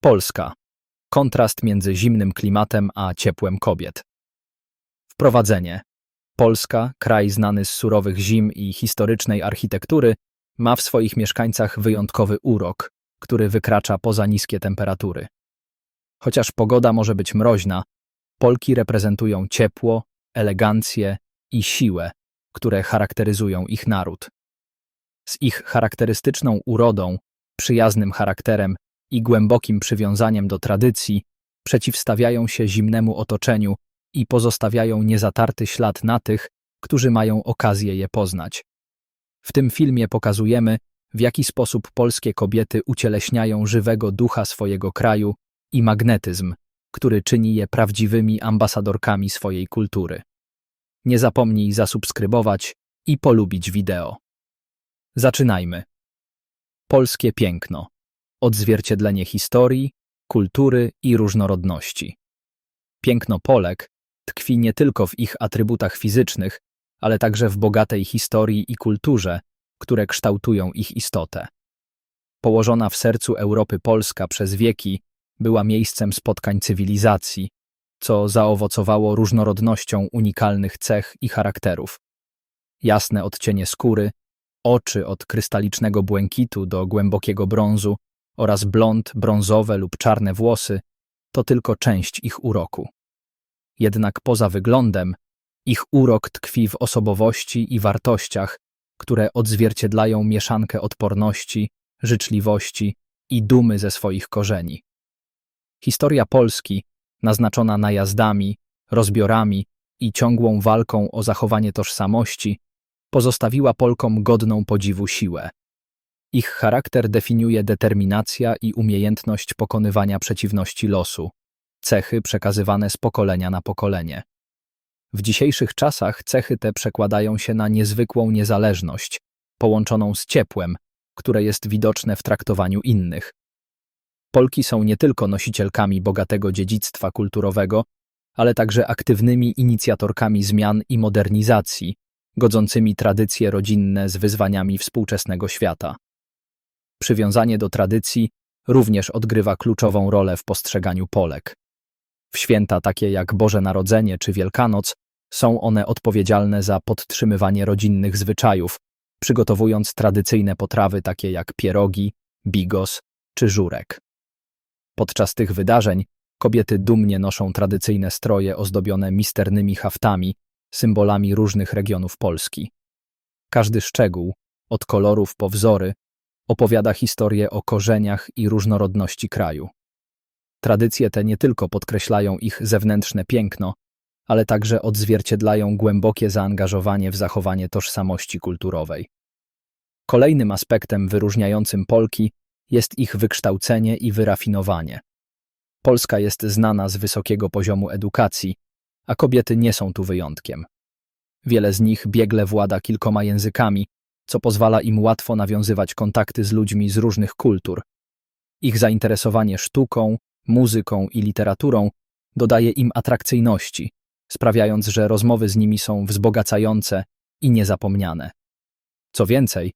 Polska. Kontrast między zimnym klimatem a ciepłem kobiet. Wprowadzenie. Polska, kraj znany z surowych zim i historycznej architektury, ma w swoich mieszkańcach wyjątkowy urok, który wykracza poza niskie temperatury. Chociaż pogoda może być mroźna, Polki reprezentują ciepło, elegancję i siłę, które charakteryzują ich naród. Z ich charakterystyczną urodą, przyjaznym charakterem i głębokim przywiązaniem do tradycji przeciwstawiają się zimnemu otoczeniu i pozostawiają niezatarty ślad na tych, którzy mają okazję je poznać. W tym filmie pokazujemy, w jaki sposób polskie kobiety ucieleśniają żywego ducha swojego kraju i magnetyzm, który czyni je prawdziwymi ambasadorkami swojej kultury. Nie zapomnij zasubskrybować i polubić wideo. Zaczynajmy. Polskie piękno. Odzwierciedlenie historii, kultury i różnorodności. Piękno Polek tkwi nie tylko w ich atrybutach fizycznych, ale także w bogatej historii i kulturze, które kształtują ich istotę. Położona w sercu Europy Polska przez wieki była miejscem spotkań cywilizacji, co zaowocowało różnorodnością unikalnych cech i charakterów. Jasne odcienie skóry, oczy od krystalicznego błękitu do głębokiego brązu oraz blond, brązowe lub czarne włosy to tylko część ich uroku. Jednak poza wyglądem, ich urok tkwi w osobowości i wartościach, które odzwierciedlają mieszankę odporności, życzliwości i dumy ze swoich korzeni. Historia Polski, naznaczona najazdami, rozbiorami i ciągłą walką o zachowanie tożsamości, pozostawiła Polkom godną podziwu siłę. Ich charakter definiuje determinacja i umiejętność pokonywania przeciwności losu, cechy przekazywane z pokolenia na pokolenie. W dzisiejszych czasach cechy te przekładają się na niezwykłą niezależność, połączoną z ciepłem, które jest widoczne w traktowaniu innych. Polki są nie tylko nosicielkami bogatego dziedzictwa kulturowego, ale także aktywnymi inicjatorkami zmian i modernizacji, godzącymi tradycje rodzinne z wyzwaniami współczesnego świata. Przywiązanie do tradycji również odgrywa kluczową rolę w postrzeganiu Polek. W święta takie jak Boże Narodzenie czy Wielkanoc są one odpowiedzialne za podtrzymywanie rodzinnych zwyczajów, przygotowując tradycyjne potrawy takie jak pierogi, bigos czy żurek. Podczas tych wydarzeń kobiety dumnie noszą tradycyjne stroje ozdobione misternymi haftami, symbolami różnych regionów Polski. Każdy szczegół, od kolorów po wzory, opowiada historię o korzeniach i różnorodności kraju. Tradycje te nie tylko podkreślają ich zewnętrzne piękno, ale także odzwierciedlają głębokie zaangażowanie w zachowanie tożsamości kulturowej. Kolejnym aspektem wyróżniającym Polki jest ich wykształcenie i wyrafinowanie. Polska jest znana z wysokiego poziomu edukacji, a kobiety nie są tu wyjątkiem. Wiele z nich biegle włada kilkoma językami, co pozwala im łatwo nawiązywać kontakty z ludźmi z różnych kultur. Ich zainteresowanie sztuką, muzyką i literaturą dodaje im atrakcyjności, sprawiając, że rozmowy z nimi są wzbogacające i niezapomniane. Co więcej,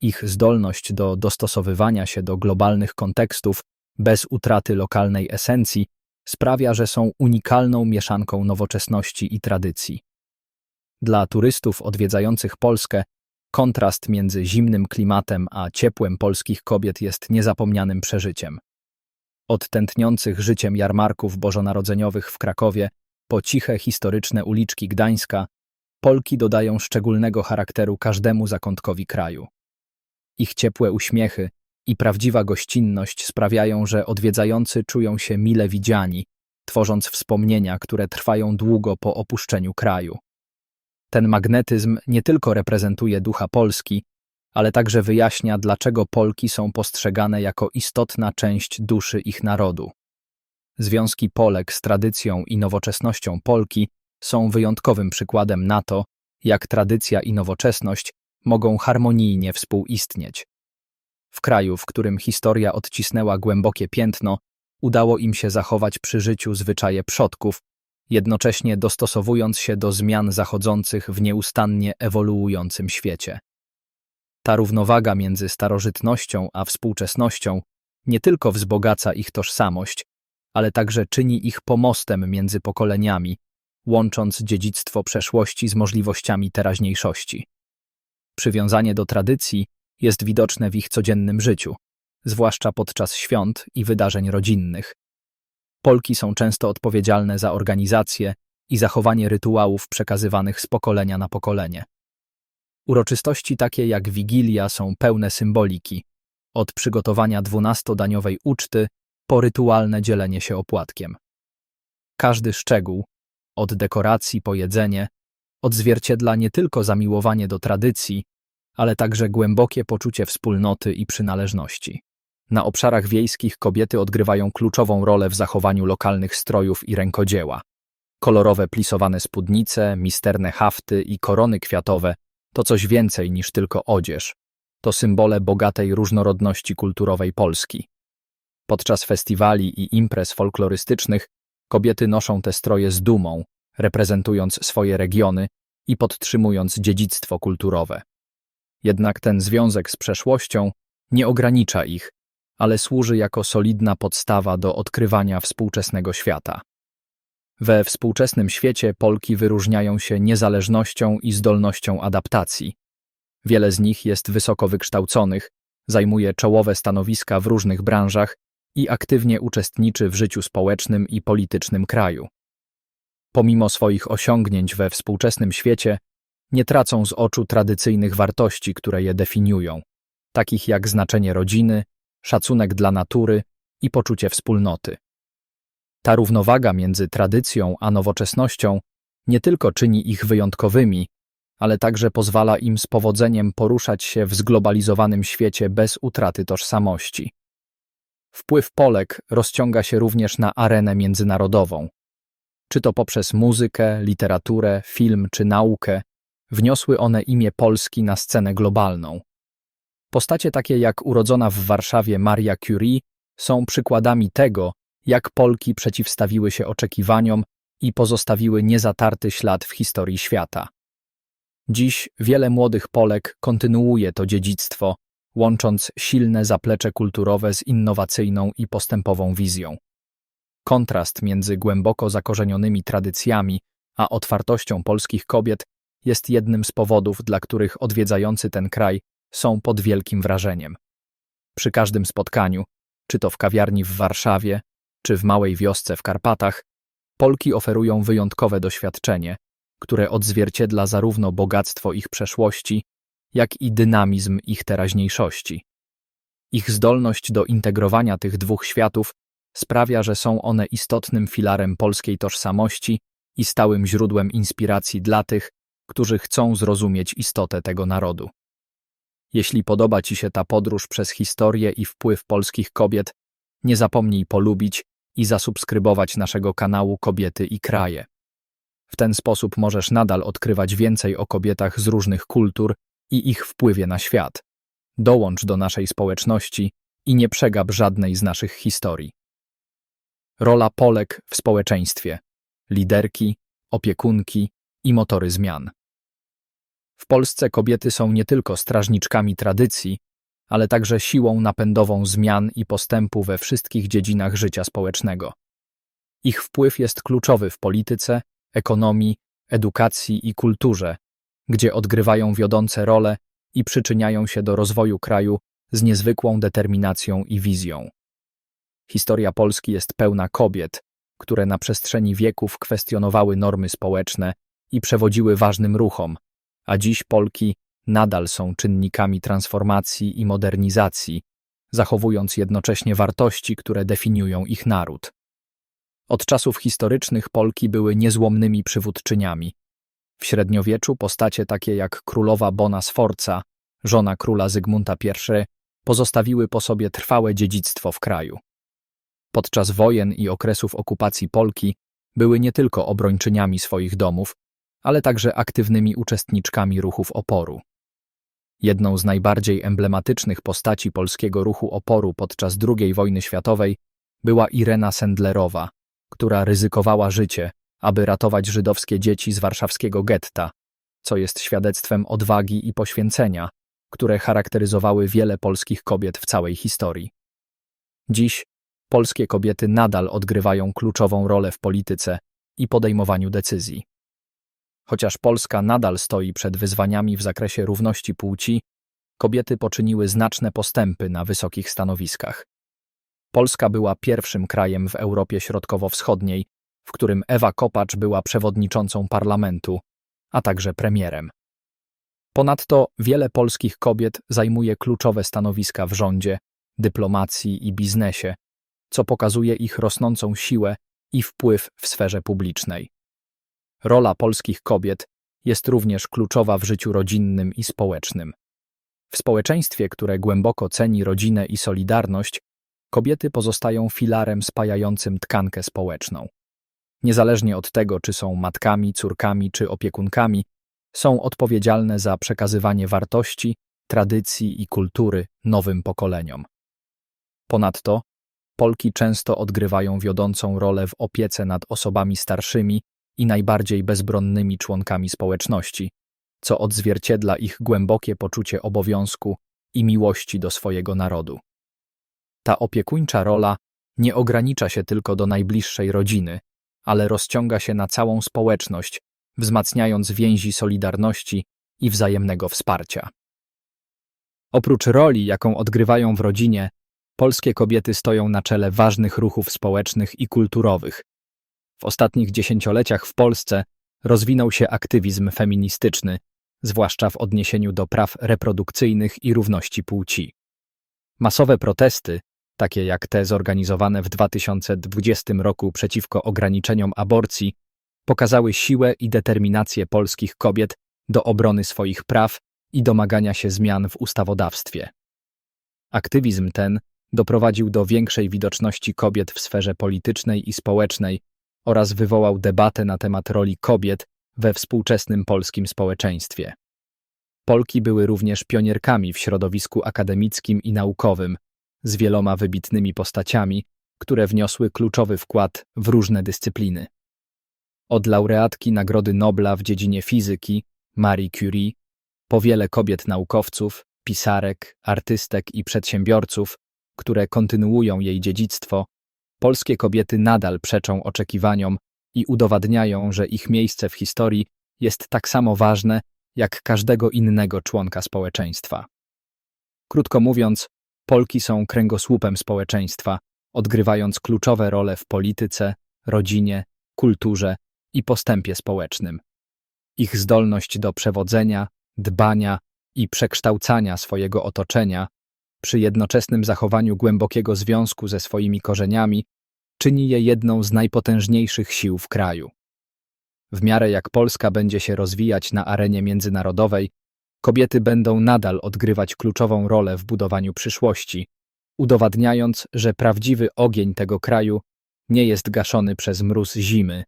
ich zdolność do dostosowywania się do globalnych kontekstów bez utraty lokalnej esencji sprawia, że są unikalną mieszanką nowoczesności i tradycji. Dla turystów odwiedzających Polskę kontrast między zimnym klimatem a ciepłem polskich kobiet jest niezapomnianym przeżyciem. Od tętniących życiem jarmarków bożonarodzeniowych w Krakowie po ciche historyczne uliczki Gdańska, Polki dodają szczególnego charakteru każdemu zakątkowi kraju. Ich ciepłe uśmiechy i prawdziwa gościnność sprawiają, że odwiedzający czują się mile widziani, tworząc wspomnienia, które trwają długo po opuszczeniu kraju. Ten magnetyzm nie tylko reprezentuje ducha Polski, ale także wyjaśnia, dlaczego Polki są postrzegane jako istotna część duszy ich narodu. Związki Polek z tradycją i nowoczesnością Polki są wyjątkowym przykładem na to, jak tradycja i nowoczesność mogą harmonijnie współistnieć. W kraju, w którym historia odcisnęła głębokie piętno, udało im się zachować przy życiu zwyczaje przodków, jednocześnie dostosowując się do zmian zachodzących w nieustannie ewoluującym świecie. Ta równowaga między starożytnością a współczesnością nie tylko wzbogaca ich tożsamość, ale także czyni ich pomostem między pokoleniami, łącząc dziedzictwo przeszłości z możliwościami teraźniejszości. Przywiązanie do tradycji jest widoczne w ich codziennym życiu, zwłaszcza podczas świąt i wydarzeń rodzinnych. Polki są często odpowiedzialne za organizację i zachowanie rytuałów przekazywanych z pokolenia na pokolenie. Uroczystości takie jak Wigilia są pełne symboliki, od przygotowania dwunastodaniowej uczty po rytualne dzielenie się opłatkiem. Każdy szczegół, od dekoracji po jedzenie, odzwierciedla nie tylko zamiłowanie do tradycji, ale także głębokie poczucie wspólnoty i przynależności. Na obszarach wiejskich kobiety odgrywają kluczową rolę w zachowaniu lokalnych strojów i rękodzieła. Kolorowe plisowane spódnice, misterne hafty i korony kwiatowe to coś więcej niż tylko odzież. To symbole bogatej różnorodności kulturowej Polski. Podczas festiwali i imprez folklorystycznych kobiety noszą te stroje z dumą, reprezentując swoje regiony i podtrzymując dziedzictwo kulturowe. Jednak ten związek z przeszłością nie ogranicza ich, ale służy jako solidna podstawa do odkrywania współczesnego świata. We współczesnym świecie Polki wyróżniają się niezależnością i zdolnością adaptacji. Wiele z nich jest wysoko wykształconych, zajmuje czołowe stanowiska w różnych branżach i aktywnie uczestniczy w życiu społecznym i politycznym kraju. Pomimo swoich osiągnięć we współczesnym świecie, nie tracą z oczu tradycyjnych wartości, które je definiują, takich jak znaczenie rodziny, szacunek dla natury i poczucie wspólnoty. Ta równowaga między tradycją a nowoczesnością nie tylko czyni ich wyjątkowymi, ale także pozwala im z powodzeniem poruszać się w zglobalizowanym świecie bez utraty tożsamości. Wpływ Polek rozciąga się również na arenę międzynarodową. Czy to poprzez muzykę, literaturę, film czy naukę, wniosły one imię Polski na scenę globalną. Postacie takie jak urodzona w Warszawie Maria Curie są przykładami tego, jak Polki przeciwstawiły się oczekiwaniom i pozostawiły niezatarty ślad w historii świata. Dziś wiele młodych Polek kontynuuje to dziedzictwo, łącząc silne zaplecze kulturowe z innowacyjną i postępową wizją. Kontrast między głęboko zakorzenionymi tradycjami a otwartością polskich kobiet jest jednym z powodów, dla których odwiedzający ten kraj są pod wielkim wrażeniem. Przy każdym spotkaniu, czy to w kawiarni w Warszawie, czy w małej wiosce w Karpatach, Polki oferują wyjątkowe doświadczenie, które odzwierciedla zarówno bogactwo ich przeszłości, jak i dynamizm ich teraźniejszości. Ich zdolność do integrowania tych dwóch światów sprawia, że są one istotnym filarem polskiej tożsamości i stałym źródłem inspiracji dla tych, którzy chcą zrozumieć istotę tego narodu. Jeśli podoba Ci się ta podróż przez historię i wpływ polskich kobiet, nie zapomnij polubić i zasubskrybować naszego kanału Kobiety i Kraje. W ten sposób możesz nadal odkrywać więcej o kobietach z różnych kultur i ich wpływie na świat. Dołącz do naszej społeczności i nie przegap żadnej z naszych historii. Rola Polek w społeczeństwie liderki, opiekunki i motory zmian. W Polsce kobiety są nie tylko strażniczkami tradycji, ale także siłą napędową zmian i postępu we wszystkich dziedzinach życia społecznego. Ich wpływ jest kluczowy w polityce, ekonomii, edukacji i kulturze, gdzie odgrywają wiodące role i przyczyniają się do rozwoju kraju z niezwykłą determinacją i wizją. Historia Polski jest pełna kobiet, które na przestrzeni wieków kwestionowały normy społeczne i przewodziły ważnym ruchom, a dziś Polki nadal są czynnikami transformacji i modernizacji, zachowując jednocześnie wartości, które definiują ich naród. Od czasów historycznych Polki były niezłomnymi przywódczyniami. W średniowieczu postacie takie jak królowa Bona Sforza, żona króla Zygmunta I, pozostawiły po sobie trwałe dziedzictwo w kraju. Podczas wojen i okresów okupacji Polki były nie tylko obrończyniami swoich domów, ale także aktywnymi uczestniczkami ruchów oporu. Jedną z najbardziej emblematycznych postaci polskiego ruchu oporu podczas II wojny światowej była Irena Sendlerowa, która ryzykowała życie, aby ratować żydowskie dzieci z warszawskiego getta, co jest świadectwem odwagi i poświęcenia, które charakteryzowały wiele polskich kobiet w całej historii. Dziś polskie kobiety nadal odgrywają kluczową rolę w polityce i podejmowaniu decyzji. Chociaż Polska nadal stoi przed wyzwaniami w zakresie równości płci, kobiety poczyniły znaczne postępy na wysokich stanowiskach. Polska była pierwszym krajem w Europie Środkowo-Wschodniej, w którym Ewa Kopacz była przewodniczącą parlamentu, a także premierem. Ponadto wiele polskich kobiet zajmuje kluczowe stanowiska w rządzie, dyplomacji i biznesie, co pokazuje ich rosnącą siłę i wpływ w sferze publicznej. Rola polskich kobiet jest również kluczowa w życiu rodzinnym i społecznym. W społeczeństwie, które głęboko ceni rodzinę i solidarność, kobiety pozostają filarem spajającym tkankę społeczną. Niezależnie od tego, czy są matkami, córkami czy opiekunkami, są odpowiedzialne za przekazywanie wartości, tradycji i kultury nowym pokoleniom. Ponadto Polki często odgrywają wiodącą rolę w opiece nad osobami starszymi i najbardziej bezbronnymi członkami społeczności, co odzwierciedla ich głębokie poczucie obowiązku i miłości do swojego narodu. Ta opiekuńcza rola nie ogranicza się tylko do najbliższej rodziny, ale rozciąga się na całą społeczność, wzmacniając więzi solidarności i wzajemnego wsparcia. Oprócz roli, jaką odgrywają w rodzinie, polskie kobiety stoją na czele ważnych ruchów społecznych i kulturowych. W ostatnich dziesięcioleciach w Polsce rozwinął się aktywizm feministyczny, zwłaszcza w odniesieniu do praw reprodukcyjnych i równości płci. Masowe protesty, takie jak te zorganizowane w 2020 roku przeciwko ograniczeniom aborcji, pokazały siłę i determinację polskich kobiet do obrony swoich praw i domagania się zmian w ustawodawstwie. Aktywizm ten doprowadził do większej widoczności kobiet w sferze politycznej i społecznej oraz wywołał debatę na temat roli kobiet we współczesnym polskim społeczeństwie. Polki były również pionierkami w środowisku akademickim i naukowym, z wieloma wybitnymi postaciami, które wniosły kluczowy wkład w różne dyscypliny. Od laureatki Nagrody Nobla w dziedzinie fizyki, Marie Curie, po wiele kobiet naukowców, pisarek, artystek i przedsiębiorców, które kontynuują jej dziedzictwo, polskie kobiety nadal przeczą oczekiwaniom i udowadniają, że ich miejsce w historii jest tak samo ważne jak każdego innego członka społeczeństwa. Krótko mówiąc, Polki są kręgosłupem społeczeństwa, odgrywając kluczowe role w polityce, rodzinie, kulturze i postępie społecznym. Ich zdolność do przewodzenia, dbania i przekształcania swojego otoczenia przy jednoczesnym zachowaniu głębokiego związku ze swoimi korzeniami, czyni je jedną z najpotężniejszych sił w kraju. W miarę jak Polska będzie się rozwijać na arenie międzynarodowej, kobiety będą nadal odgrywać kluczową rolę w budowaniu przyszłości, udowadniając, że prawdziwy ogień tego kraju nie jest gaszony przez mróz zimy,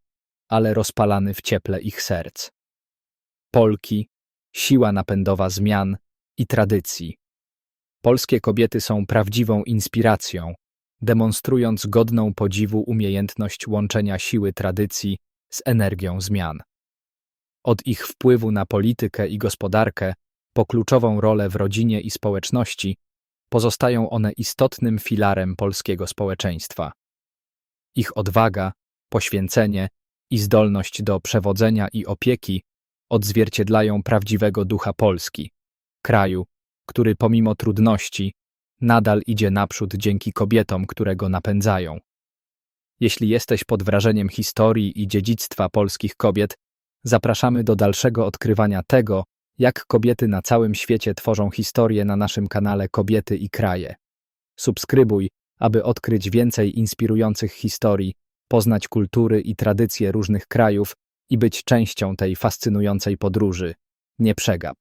ale rozpalany w cieple ich serc. Polki, siła napędowa zmian i tradycji. Polskie kobiety są prawdziwą inspiracją, demonstrując godną podziwu umiejętność łączenia siły tradycji z energią zmian. Od ich wpływu na politykę i gospodarkę po kluczową rolę w rodzinie i społeczności pozostają one istotnym filarem polskiego społeczeństwa. Ich odwaga, poświęcenie i zdolność do przewodzenia i opieki odzwierciedlają prawdziwego ducha Polski, kraju, który pomimo trudności nadal idzie naprzód dzięki kobietom, które go napędzają. Jeśli jesteś pod wrażeniem historii i dziedzictwa polskich kobiet, zapraszamy do dalszego odkrywania tego, jak kobiety na całym świecie tworzą historię na naszym kanale Kobiety i Kraje. Subskrybuj, aby odkryć więcej inspirujących historii, poznać kultury i tradycje różnych krajów i być częścią tej fascynującej podróży. Nie przegap.